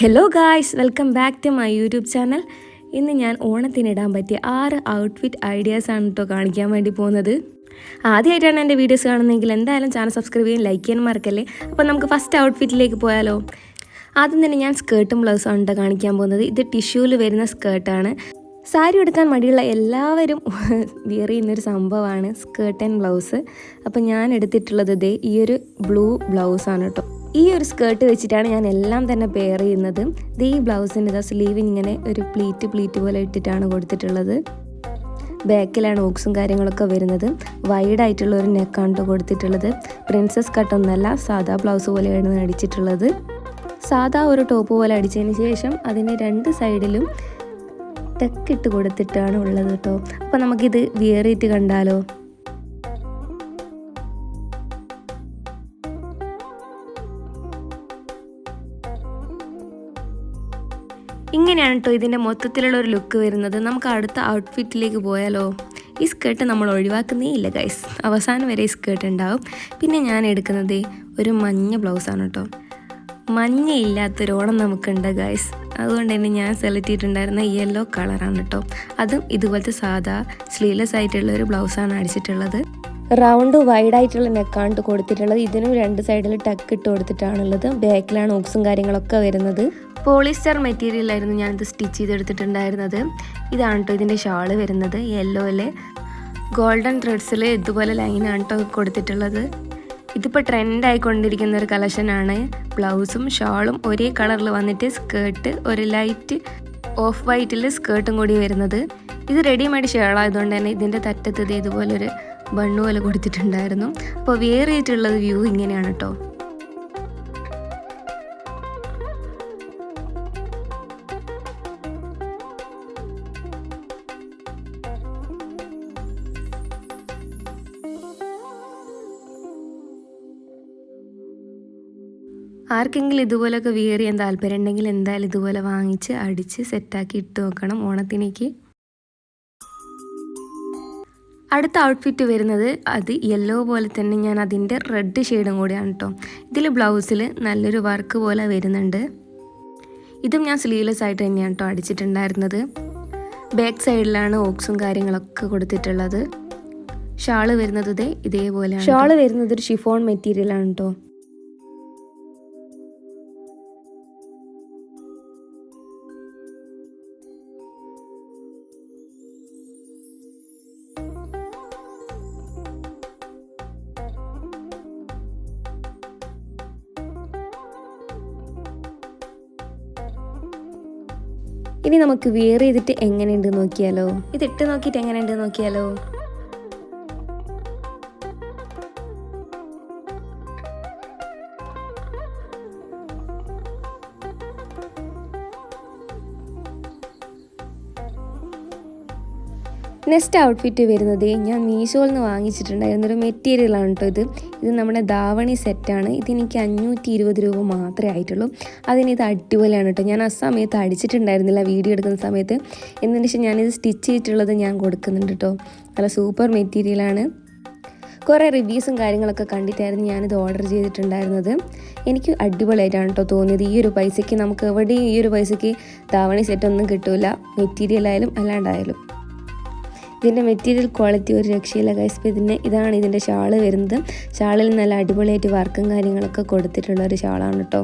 Hello guys welcome back to my YouTube channel ഇന്ന് ഞാൻ ഓണത്തിനിടാൻ പറ്റിയ ആറ് ഔട്ട്ഫിറ്റ് ഐഡിയാസ് ആണ് കേട്ടോ കാണിക്കാൻ വേണ്ടി പോകുന്നത്. ആദ്യമായിട്ടാണ് എന്റെ വീഡിയോസ് കാണുന്നതെങ്കിൽ എന്തായാലും ചാനൽ സബ്സ്ക്രൈബ് ചെയ്യാൻ ലൈക്ക് ചെയ്യാൻ മറക്കല്ലേ? അപ്പോൾ നമുക്ക് ഫസ്റ്റ് ഔട്ട്ഫിറ്റിലേക്ക് പോയാലോ. ആദ്യം തന്നെ ഞാൻ സ്കേർട്ടും ആണ് കേട്ടോ കാണിക്കാൻ പോകുന്നത്. ഇത് ടിഷ്യൂവിൽ വരുന്ന സ്കേർട്ടാണ് സാരി എടുക്കാൻ മടിയുള്ള എല്ലാവരും വിയർ ചെയ്യുന്നൊരു സംഭവമാണ് സ്കേർട്ട് ആൻഡ് ബ്ലൗസ് അപ്പോൾ ഞാൻ എടുത്തിട്ടുള്ളത് ഇതേ ഈ ഒരു ബ്ലൂ ബ്ലൗസാണ് കേട്ടോ ഈ ഒരു സ്കേർട്ട് വെച്ചിട്ടാണ് ഞാൻ എല്ലാം തന്നെ പെയർ ചെയ്യുന്നത്. ഈ ബ്ലൗസിന്റെ സ്ലീവ് ഇങ്ങനെ ഒരു പ്ലീറ്റ് പ്ലീറ്റ് പോലെ ഇട്ടിട്ടാണ് കൊടുത്തിട്ടുള്ളത്. ബാക്കിലാണ് ഓക്സും കാര്യങ്ങളൊക്കെ വരുന്നത്. വൈഡ് ആയിട്ടുള്ള ഒരു നെക്കാണ് ട്ടോ കൊടുത്തിട്ടുള്ളത് പ്രിൻസസ് കട്ടൊന്നല്ല സാധാ ബ്ലൗസ് പോലെയാണ് അടിച്ചിട്ടുള്ളത്. സാധാ ഒരു ടോപ്പ് പോലെ അടിച്ചതിന് ശേഷം അതിന് രണ്ട് സൈഡിലും ടെക്കിട്ട് കൊടുത്തിട്ടാണ് ഉള്ളത് കേട്ടോ അപ്പോൾ നമുക്കിത് വിയറിയിട്ട് കണ്ടാലോ? ഇങ്ങനെയാണ് കേട്ടോ ഇതിന്റെ മൊത്തത്തിലുള്ള ഒരു ലുക്ക് വരുന്നത്. നമുക്ക് അടുത്ത ഔട്ട്ഫിറ്റിലേക്ക് പോയാലോ? ഈ സ്കേർട്ട് നമ്മൾ ഒഴിവാക്കുന്നേ ഇല്ല ഗൈസ് അവസാനം വരെ ഈ സ്കേർട്ട് ഉണ്ടാവും. പിന്നെ ഞാൻ എടുക്കുന്നത് ഒരു മഞ്ഞ ബ്ലൗസാണ് കേട്ടോ മഞ്ഞ ഇല്ലാത്തൊരു ഓണം നമുക്കുണ്ട് ഗൈസ് അതുകൊണ്ട് തന്നെ ഞാൻ സെലക്ട് ചെയ്തിട്ടുണ്ടായിരുന്ന യെല്ലോ കളറാണ് കേട്ടോ അതും ഇതുപോലത്തെ സാധാ സ്ലീവ്ലെസ് ആയിട്ടുള്ള ഒരു ബ്ലൗസാണ് അടിച്ചിട്ടുള്ളത്. റൗണ്ട് വൈഡ് ആയിട്ടുള്ള നെക്കാണ് കൊടുത്തിട്ടുള്ളത്. ഇതിനും രണ്ട് സൈഡിൽ ടക്ക് ഇട്ട് കൊടുത്തിട്ടാണുള്ളത്. ബാക്കിലാണ് ഓക്സും കാര്യങ്ങളൊക്കെ വരുന്നത്. പോളിസ്റ്റർ മെറ്റീരിയലായിരുന്നു ഞാനിത് സ്റ്റിച്ച് ചെയ്തെടുത്തിട്ടുണ്ടായിരുന്നത്. ഇതാണ് കേട്ടോ ഇതിന്റെ ഷാൾ വരുന്നത്. യെല്ലോയിൽ ഗോൾഡൻ ത്രെഡ്സിൽ ഇതുപോലെ ലൈനാണ് കേട്ടോ കൊടുത്തിട്ടുള്ളത്. ഇതിപ്പോൾ ട്രെൻഡായിക്കൊണ്ടിരിക്കുന്ന ഒരു കളക്ഷനാണ്. ബ്ലൗസും ഷാളും ഒരേ കളറിൽ വന്നിട്ട് സ്കേർട്ട് ഒരു ലൈറ്റ് ഓഫ് വൈറ്റിൽ സ്കേർട്ടും കൂടി വരുന്നത്. ഇത് റെഡിമെയ്ഡ് ഷേളായതുകൊണ്ട് തന്നെ ഇതിന്റെ തറ്റത്ത് ഇത് ഇതുപോലൊരു ബണ്ണു പോലെ കൊടുത്തിട്ടുണ്ടായിരുന്നു. അപ്പോൾ വേറെ ആയിട്ടുള്ളത് വ്യൂ ഇങ്ങനെയാണ് കേട്ടോ ആർക്കെങ്കിലും ഇതുപോലൊക്കെ വിയർ ചെയ്യാൻ താല്പര്യം ഉണ്ടെങ്കിൽ എന്തായാലും ഇതുപോലെ വാങ്ങിച്ച് അടിച്ച് സെറ്റാക്കി ഇട്ട് നോക്കണം ഓണത്തിനേക്ക്. അടുത്ത ഔട്ട്ഫിറ്റ് വരുന്നത് അത് യെല്ലോ പോലെ തന്നെ ഞാൻ അതിന്റെ റെഡ് ഷെയ്ഡും കൂടിയാണ് കേട്ടോ ഇതിൽ ബ്ലൗസിൽ നല്ലൊരു വർക്ക് പോലെ വരുന്നുണ്ട്. ഇതും ഞാൻ സ്ലീവ്ലെസ് ആയിട്ട് തന്നെയാണ് കേട്ടോ അടിച്ചിട്ടുണ്ടായിരുന്നത്. ബാക്ക് സൈഡിലാണ് ഓക്സും കാര്യങ്ങളൊക്കെ കൊടുത്തിട്ടുള്ളത്. ഷാൾ വരുന്നത് ഇതേപോലെ ഇതേപോലെയാണ് ഷാൾ വരുന്നത് ഒരു ഷിഫോൺ മെറ്റീരിയലാണ് കേട്ടോ ഇനി നമുക്ക് വിയർ ചെയ്തിട്ട് എങ്ങനെയുണ്ട് നോക്കിയാലോ? ഇത് ഇട്ട് നോക്കിയിട്ട് എങ്ങനെയുണ്ട് നോക്കിയാലോ? നെക്സ്റ്റ് ഔട്ട്ഫിറ്റ് വരുന്നത് ഞാൻ മീഷോയിൽ നിന്ന് വാങ്ങിച്ചിട്ടുണ്ടായിരുന്ന ഒരു മെറ്റീരിയലാണ് കേട്ടോ ഇത്. ഇത് നമ്മുടെ ധാവണി സെറ്റാണ് ഇതെനിക്ക് അഞ്ഞൂറ്റി ഇരുപത് രൂപ മാത്രമേ ആയിട്ടുള്ളൂ. അതിന് ഇത് അടിപൊളിയാണ് കേട്ടോ. ഞാൻ ആ സമയത്ത് അടിച്ചിട്ടുണ്ടായിരുന്നില്ല വീഡിയോ എടുക്കുന്ന സമയത്ത്. എന്നതിന് ശേഷം ഞാനിത് സ്റ്റിച്ച് ചെയ്തിട്ടുള്ളത് ഞാൻ കൊടുക്കുന്നുണ്ട് കേട്ടോ. നല്ല സൂപ്പർ മെറ്റീരിയലാണ് കുറേ റിവ്യൂസും കാര്യങ്ങളൊക്കെ കണ്ടിട്ടായിരുന്നു ഞാനിത് ഓർഡർ ചെയ്തിട്ടുണ്ടായിരുന്നത്. എനിക്ക് അടിപൊളിയായിട്ടാണ് കേട്ടോ തോന്നിയത്. ഈ ഒരു പൈസയ്ക്ക് നമുക്ക് എവിടെയും ഈ ഒരു പൈസയ്ക്ക് ധാവണി സെറ്റൊന്നും കിട്ടില്ല മെറ്റീരിയലായാലും അല്ലാണ്ടായാലും. ഇതിന്റെ മെറ്റീരിയൽ ക്വാളിറ്റി ഒരു രക്ഷയില്ല ഗൈസ് ഇപ്പോൾ ഇതിന് ഇതാണ് ഇതിന്റെ ഷാൾ വരുന്നത്. ഷാളിൽ നല്ല അടിപൊളിയായിട്ട് വർക്കും കാര്യങ്ങളൊക്കെ കൊടുത്തിട്ടുള്ള ഒരു ഷാളാണ് കേട്ടോ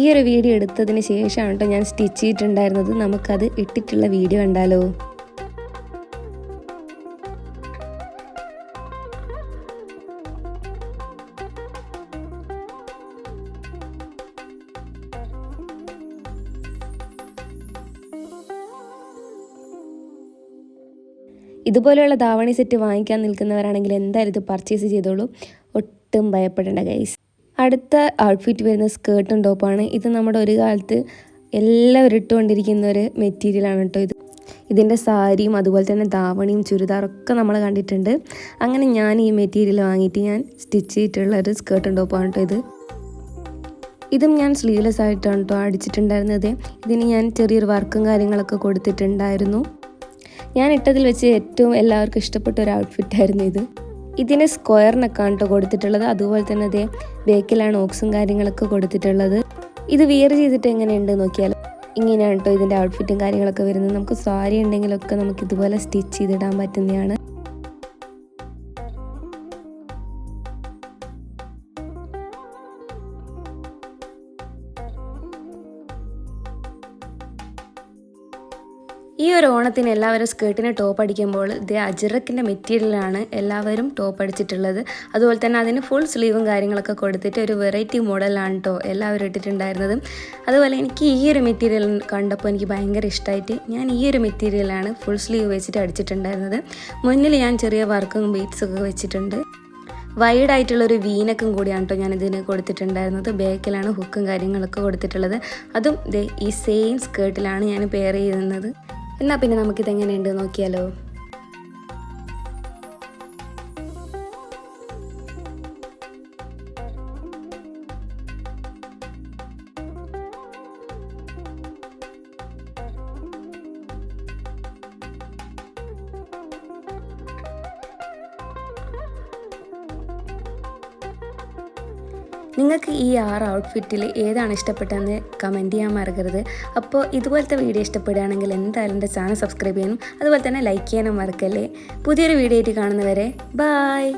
ഈ ഒരു വീഡിയോ എടുത്തതിന് ശേഷമാണ് കേട്ടോ ഞാൻ സ്റ്റിച്ച് ചെയ്തിട്ടുണ്ടായിരുന്നത്. നമുക്കത് ഇട്ടിട്ടുള്ള വീഡിയോ കണ്ടാലോ? ഇതുപോലെയുള്ള ധാവണി സെറ്റ് വാങ്ങിക്കാൻ നിൽക്കുന്നവരാണെങ്കിൽ എന്തായാലും ഇത് പർച്ചേസ് ചെയ്തോളൂ. ഒട്ടും ഭയപ്പെടേണ്ട ഗൈസ് അടുത്ത ഔട്ട്ഫിറ്റ് വരുന്ന സ്കേർട്ടും ടോപ്പാണ് ഇത് നമ്മുടെ ഒരു കാലത്ത് എല്ലാവരും ഇട്ടുകൊണ്ടിരിക്കുന്ന ഒരു മെറ്റീരിയലാണ് കേട്ടോ ഇത്. ഇതിന്റെ സാരിയും അതുപോലെ തന്നെ ധാവണിയും ചുരിദാറൊക്കെ നമ്മൾ കണ്ടിട്ടുണ്ട്. അങ്ങനെ ഞാൻ ഈ മെറ്റീരിയൽ വാങ്ങിയിട്ട് ഞാൻ സ്റ്റിച്ച് ചെയ്തിട്ടുള്ള ഒരു സ്കേർട്ടും ടോപ്പാണ് കേട്ടോ ഇത്. ഇതും ഞാൻ സ്ലീവ്ലെസ് ആയിട്ടാണ് കേട്ടോ അടിച്ചിട്ടുണ്ടായിരുന്നത്. ഇതിന് ഞാൻ ചെറിയൊരു വർക്കും കാര്യങ്ങളൊക്കെ കൊടുത്തിട്ടുണ്ടായിരുന്നു. ഞാൻ ഇട്ടതിൽ വെച്ച് ഏറ്റവും എല്ലാവർക്കും ഇഷ്ടപ്പെട്ട ഒരു ഔട്ട്ഫിറ്റ് ആയിരുന്നു ഇത്. ഇതിന് സ്ക്വയറിനൊക്കെയാണ് കേട്ടോ കൊടുത്തിട്ടുള്ളത്. അതുപോലെ തന്നെ അതേ ബേക്കിലാണ് ഓക്സും കാര്യങ്ങളൊക്കെ കൊടുത്തിട്ടുള്ളത്. ഇത് വിയർ ചെയ്തിട്ട് എങ്ങനെയുണ്ട് നോക്കിയാൽ? ഇങ്ങനെയാണ് കേട്ടോ ഇതിന്റെ ഔട്ട്ഫിറ്റും കാര്യങ്ങളൊക്കെ വരുന്നത്. നമുക്ക് സാരി ഉണ്ടെങ്കിലൊക്കെ നമുക്ക് ഇതുപോലെ സ്റ്റിച്ച് ചെയ്തിടാൻ പറ്റുന്നതാണ്. ഈ ഒരു ഓണത്തിന് എല്ലാവരും സ്കേർട്ടിന് ടോപ്പ് അടിക്കുമ്പോൾ ഇത് അജിറക്കിന്റെ മെറ്റീരിയലാണ് എല്ലാവരും ടോപ്പ് അടിച്ചിട്ടുള്ളത്. അതുപോലെ തന്നെ അതിന് ഫുൾ സ്ലീവും കാര്യങ്ങളൊക്കെ കൊടുത്തിട്ട് ഒരു വെറൈറ്റി മോഡലാണ് കേട്ടോ എല്ലാവരും ഇട്ടിട്ടുണ്ടായിരുന്നത്. അതുപോലെ എനിക്ക് ഈ ഒരു മെറ്റീരിയൽ കണ്ടപ്പോൾ എനിക്ക് ഭയങ്കര ഇഷ്ടമായിട്ട് ഞാൻ ഈ ഒരു മെറ്റീരിയലാണ് ഫുൾ സ്ലീവ് വെച്ചിട്ട് അടിച്ചിട്ടുണ്ടായിരുന്നത്. മുന്നിൽ ഞാൻ ചെറിയ വർക്കും ബീറ്റ്സൊക്കെ വെച്ചിട്ടുണ്ട്. വൈഡ് ആയിട്ടുള്ള ഒരു വീനക്കും കൂടിയാണ് കേട്ടോ ഞാൻ ഇതിന് കൊടുത്തിട്ടുണ്ടായിരുന്നത് ബാക്കിലാണ് ഹുക്കും കാര്യങ്ങളൊക്കെ കൊടുത്തിട്ടുള്ളത്. അതും ഈ സെയിം സ്കേർട്ടിലാണ് ഞാൻ പെയർ ചെയ്യുന്നത് എന്നാൽ പിന്നെ നമുക്കിതെങ്ങനെയുണ്ട് നോക്കിയാലോ? നിങ്ങൾക്ക് ഈ ആറ് ഔട്ട്ഫിറ്റിൽ ഏതാണ് ഇഷ്ടപ്പെട്ടതെന്ന് കമന്റ് ചെയ്യാൻ മറക്കരുത്. അപ്പോൾ ഇതുപോലത്തെ വീഡിയോ ഇഷ്ടപ്പെടുകയാണെങ്കിൽ എന്തായാലും എന്റെ ചാനൽ സബ്സ്ക്രൈബ് ചെയ്യാനും അതുപോലെ തന്നെ ലൈക്ക് ചെയ്യാനും മറക്കല്ലേ. പുതിയൊരു വീഡിയോ ആയിട്ട് കാണുന്നവരെ ബായ്